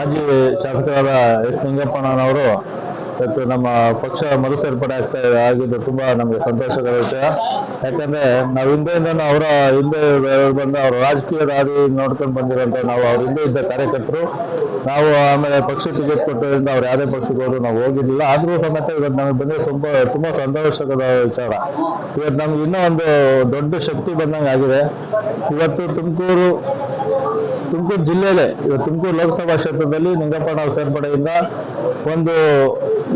ಮಾಜಿ ಶಾಸಕರಾದ ಎಸ್ ನಿಂಗಪ್ಪಣ್ಣನವರು ಇವತ್ತು ನಮ್ಮ ಪಕ್ಷ ಮರು ಸೇರ್ಪಡೆ ಆಗ್ತಾ ಆಗಿದ್ದು ತುಂಬಾ ನಮಗೆ ಸಂತೋಷಕರ ವಿಷಯ ಯಾಕಂದ್ರೆ ನಾವು ಹಿಂದೆಯಿಂದನೂ ಅವರ ಹಿಂದೆ ಬಂದ ಅವರ ರಾಜಕೀಯದ ದಾರಿ ನೋಡ್ಕೊಂಡು ಬಂದಿರೋಂಥ ನಾವು ಅವ್ರ ಹಿಂದೆ ಇದ್ದ ಕಾರ್ಯಕರ್ತರು. ನಾವು ಆಮೇಲೆ ಪಕ್ಷ ಟಿಕೆಟ್ ಕೊಟ್ಟರಿಂದ ಅವ್ರು ಯಾವುದೇ ಪಕ್ಷಕ್ಕೆ ಹೋದ್ರು ನಾವು ಹೋಗಿದ್ದಿಲ್ಲ ಆದ್ರೂ ಸಮೇತ ಇವತ್ತು ನಮಗೆ ಬಂದ್ರೆ ತುಂಬಾ ತುಂಬಾ ಸಂತೋಷಕರ ವಿಚಾರ. ಇವತ್ತು ನಮ್ಗೆ ಇನ್ನೂ ಒಂದು ದೊಡ್ಡ ಶಕ್ತಿ ಬಂದಂಗೆ ಆಗಿದೆ. ಇವತ್ತು ತುಮಕೂರು ತುಮಕೂರು ಜಿಲ್ಲೆಯಲ್ಲೇ ಇವತ್ತು ತುಮಕೂರು ಲೋಕಸಭಾ ಕ್ಷೇತ್ರದಲ್ಲಿ ನಿಂಗಪ್ಪಣ್ಣ ಅವ್ರ ಸೇರ್ಪಡೆಯಿಂದ ಒಂದು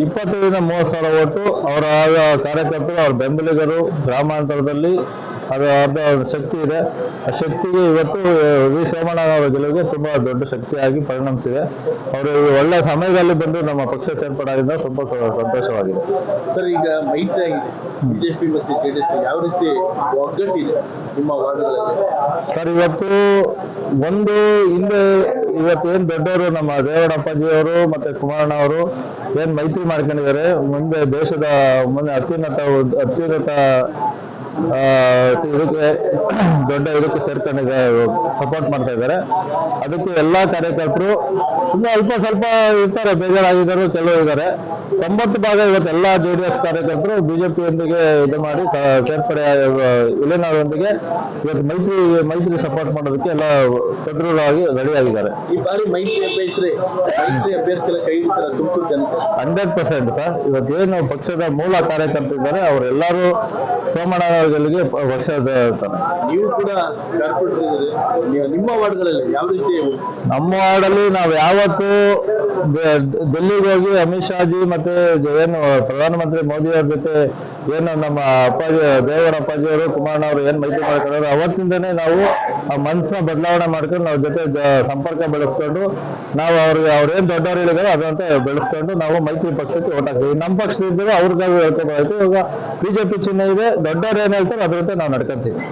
ಇಪ್ಪತ್ತೈದರಿಂದ ಮೂವತ್ತು ಸಾವಿರ ಓಟು ಅವರ ಕಾರ್ಯಕರ್ತರು, ಅವರ ಬೆಂಬಲಿಗರು ಗ್ರಾಮಾಂತರದಲ್ಲಿ ಅದು ಅರ್ಧ ಶಕ್ತಿ ಇದೆ. ಆ ಶಕ್ತಿಗೆ ಇವತ್ತು ವಿ. ಸೋಮಣ್ಣನವರ ಗೆಲುವಿಗೆ ತುಂಬಾ ದೊಡ್ಡ ಶಕ್ತಿಯಾಗಿ ಪರಿಣಮಿಸಿದೆ. ಅವರು ಈ ಒಳ್ಳೆ ಸಮಯದಲ್ಲಿ ಬಂದು ನಮ್ಮ ಪಕ್ಷ ಸೇರ್ಪಡೆಯಾಗಿದ್ದ ತುಂಬಾ ಸಂತೋಷವಾಗಿದೆ. ಸರ್ ಈಗ ಮೈತ್ರಿ ಆಗಿದೆ. ಬಿಜೆಪಿ ಮತ್ತು ಜೆಡಿಎಸ್ ಯಾವ ರೀತಿ ಒಗ್ಗಟ್ಟಿದೆ ನಿಮ್ಮ ವಾರ್ಡ್ಗಳಲ್ಲಿ? ಸರ್ ಇವತ್ತು ಒಂದು ಹಿಂದೆ ಇವತ್ತು ಏನ್ ದೊಡ್ಡವರು ನಮ್ಮ ದೇವರಪ್ಪಾಜಿ ಅವರು ಮತ್ತೆ ಕುಮಾರಣ್ಣ ಅವರು ಏನ್ ಮೈತ್ರಿ ಮಾಡ್ಕೊಂಡಿದ್ದಾರೆ ಮುಂದೆ ದೇಶದ ಮುಂದೆ ಅತ್ಯುನ್ನತ ಅತ್ಯುನ್ನತ ಇದಕ್ಕೆ ದೊಡ್ಡ ಇದಕ್ಕೆ ಸೇರ್ಕೊಂಡಿದೆ ಸಪೋರ್ಟ್ ಮಾಡ್ತಾ ಇದ್ದಾರೆ. ಅದಕ್ಕೆ ಎಲ್ಲಾ ಕಾರ್ಯಕರ್ತರು ಇನ್ನು ಅಲ್ಪ ಸ್ವಲ್ಪ ಇರ್ತಾರೆ ಬೇಜಾರಾಗಿದ್ದರು ಕೆಲವು ಇದ್ದಾರೆ ತೊಂಬತ್ತು ಭಾಗ ಇವತ್ತು ಎಲ್ಲಾ ಜೆ ಡಿ ಎಸ್ ಕಾರ್ಯಕರ್ತರು ಬಿಜೆಪಿಯೊಂದಿಗೆ ಇದು ಮಾಡಿ ಕೇರ್ಪಡೆ ಸೇರ್ಪಡೆ ವಿಲೀನದೊಂದಿಗೆ ಇವತ್ತು ಮೈತ್ರಿ ಮೈತ್ರಿ ಸಪೋರ್ಟ್ ಮಾಡೋದಕ್ಕೆ ಎಲ್ಲ ಸದೃಢವಾಗಿ ರೆಡಿ ಆಗಿದ್ದಾರೆ ಈ ಬಾರಿ ಮೈತ್ರಿ ಅಭ್ಯರ್ಥಿ ಮೈತ್ರಿ ಅಭ್ಯರ್ಥಿಗಳ ಕೈ ತುಮಕೂರು ಜನತೆ ಹಂಡ್ರೆಡ್ ಪರ್ಸೆಂಟ್ ಸರ್. ಇವತ್ತೇನು ಪಕ್ಷದ ಮೂಲ ಕಾರ್ಯಕರ್ತರಿದ್ದಾರೆ ಅವರೆಲ್ಲರೂ ಸೋಮಣ್ಣಗಳಿಗೆ ಪಕ್ಷ ಇರ್ತಾರೆ ನೀವು ಕೂಡ ನಿಮ್ಮ ವಾರ್ಡ್ಗಳಲ್ಲಿ ಯಾವ ರೀತಿ ನಮ್ಮ ವಾರ್ಡಲ್ಲಿ ನಾವು ಯಾವತ್ತು ದಿಲ್ಲಿಗೆ ಡೆಲ್ಲಿಗೆ ಹೋಗಿ ಅಮಿತ್ ಶಾಜಿ ಮತ್ತೆ ಏನು ಪ್ರಧಾನಮಂತ್ರಿ ಮೋದಿ ಅವ್ರ ಜೊತೆ ಏನು ನಮ್ಮ ಅಪ್ಪಾಜಿ ದೇವರ ಅಪ್ಪಾಜಿ ಅವರು ಕುಮಾರಣ್ಣ ಅವರು ಏನ್ ಮೈತ್ರಿ ಮಾಡ್ಕೊಂಡ್ರು ಅವತ್ತಿಂದನೇ ನಾವು ಆ ಮನಸ್ಸನ್ನ ಬದಲಾವಣೆ ಮಾಡ್ಕೊಂಡು ನಾವು ಜೊತೆ ಸಂಪರ್ಕ ಬೆಳೆಸ್ಕೊಂಡು ನಾವು ಅವ್ರಿಗೆ ಅವ್ರೇನ್ ದೊಡ್ಡವ್ರು ಹೇಳಿದಾರೆ ಅದಂತ ಬೆಳೆಸ್ಕೊಂಡು ನಾವು ಮೈತ್ರಿ ಪಕ್ಷಕ್ಕೆ ಓಟ್ ಹಾಕ್ತೀವಿ. ನಮ್ಮ ಪಕ್ಷದಿಂದ ಅವ್ರಿಗಾಗಿ ಹೇಳ್ಕೊಬಾಯ್ತು ಇವಾಗ ಬಿಜೆಪಿ ಚಿಹ್ನೆ ಇದೆ ದೊಡ್ಡವ್ರು ಏನ್ ಹೇಳ್ತಾರೆ ಅದರಂತೆ ನಾವು ನಡ್ಕೊಂತೀವಿ.